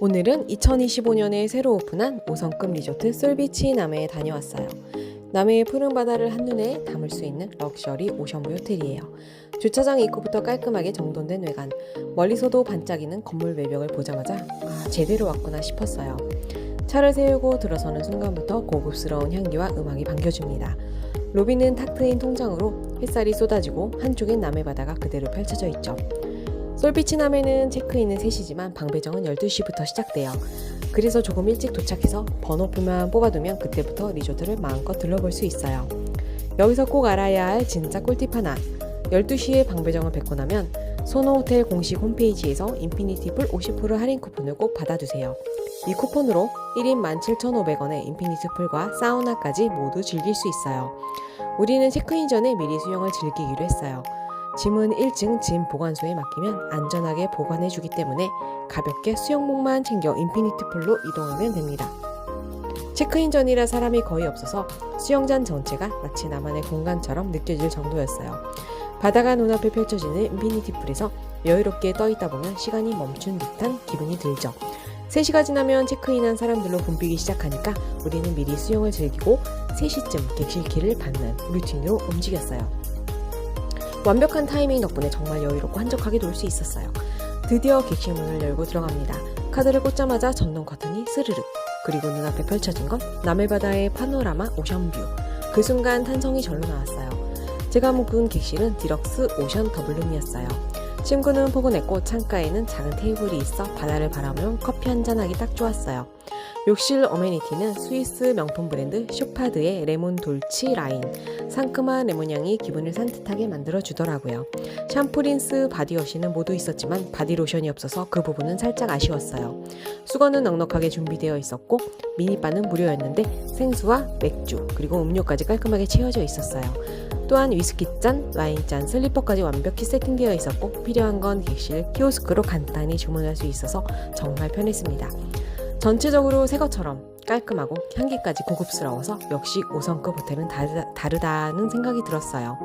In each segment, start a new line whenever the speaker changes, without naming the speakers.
오늘은 2025년에 새로 오픈한 5성급 리조트 솔비치 남해에 다녀왔어요. 남해의 푸른 바다를 한눈에 담을 수 있는 럭셔리 오션뷰 호텔이에요. 주차장 입구부터 깔끔하게 정돈된 외관, 멀리서도 반짝이는 건물 외벽을 보자마자 아, 제대로 왔구나 싶었어요. 차를 세우고 들어서는 순간부터 고급스러운 향기와 음악이 반겨줍니다. 로비는 탁 트인 통장으로 햇살이 쏟아지고 한쪽엔 남해 바다가 그대로 펼쳐져 있죠. 솔비치 남해는 체크인은 3시지만 방 배정은 12시부터 시작돼요. 그래서 조금 일찍 도착해서 번호표만 뽑아두면 그때부터 리조트를 마음껏 들러볼 수 있어요. 여기서 꼭 알아야 할 진짜 꿀팁 하나. 12시에 방 배정을 뵙고 나면 소노호텔 공식 홈페이지에서 인피니티 풀 50% 할인 쿠폰을 꼭 받아두세요. 이 쿠폰으로 1인 17,500원에 인피니티 풀과 사우나까지 모두 즐길 수 있어요. 우리는 체크인 전에 미리 수영을 즐기기로 했어요. 짐은 1층 짐 보관소에 맡기면 안전하게 보관해주기 때문에 가볍게 수영복만 챙겨 인피니티 풀로 이동하면 됩니다. 체크인 전이라 사람이 거의 없어서 수영장 전체가 마치 나만의 공간처럼 느껴질 정도였어요. 바다가 눈앞에 펼쳐지는 인피니티 풀에서 여유롭게 떠있다 보면 시간이 멈춘 듯한 기분이 들죠. 3시가 지나면 체크인한 사람들로 붐비기 시작하니까 우리는 미리 수영을 즐기고 3시쯤 객실키를 받는 루틴으로 움직였어요. 완벽한 타이밍 덕분에 정말 여유롭고 한적하게 놀 수 있었어요. 드디어 객실 문을 열고 들어갑니다. 카드를 꽂자마자 전동 커튼이 스르륵. 그리고 눈앞에 펼쳐진 건 남해바다의 파노라마 오션뷰. 그 순간 탄성이 절로 나왔어요. 제가 묵은 객실은 디럭스 오션 더블룸이었어요. 침구는 포근했고 창가에는 작은 테이블이 있어 바다를 바라보며 커피 한 잔하기 딱 좋았어요. 욕실 어메니티는 스위스 명품 브랜드 쇼파드의 레몬 돌치 라인. 상큼한 레몬향이 기분을 산뜻하게 만들어 주더라고요. 샴푸린스 바디워시는 모두 있었지만 바디로션이 없어서 그 부분은 살짝 아쉬웠어요. 수건은 넉넉하게 준비되어 있었고 미니바는 무료였는데 생수와 맥주 그리고 음료까지 깔끔하게 채워져 있었어요. 또한 위스키잔, 와인잔, 슬리퍼까지 완벽히 세팅되어 있었고 필요한 건 객실 키오스크로 간단히 주문할 수 있어서 정말 편했습니다. 전체적으로 새 것처럼 깔끔하고 향기까지 고급스러워서 역시 5성급 호텔은 다르다, 다르다는 생각이 들었어요.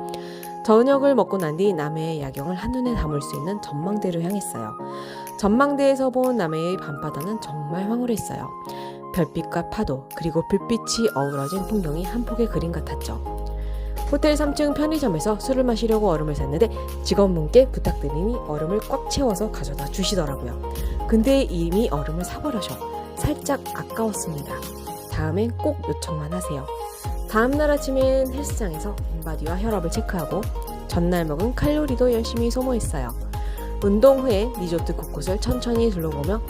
저녁을 먹고 난 뒤 남해의 야경을 한눈에 담을 수 있는 전망대로 향했어요. 전망대에서 본 남해의 밤바다는 정말 황홀했어요. 별빛과 파도 그리고 불빛이 어우러진 풍경이 한 폭의 그림 같았죠. 호텔 3층 편의점에서 술을 마시려고 얼음을 샀는데 직원분께 부탁드리니 얼음을 꽉 채워서 가져다 주시더라고요. 근데 이미 얼음을 사버려서 살짝 아까웠습니다. 다음엔 꼭 요청만 하세요. 다음날 아침엔 헬스장에서 인바디와 혈압을 체크하고 전날 먹은 칼로리도 열심히 소모했어요. 운동 후에 리조트 곳곳을 천천히 둘러보며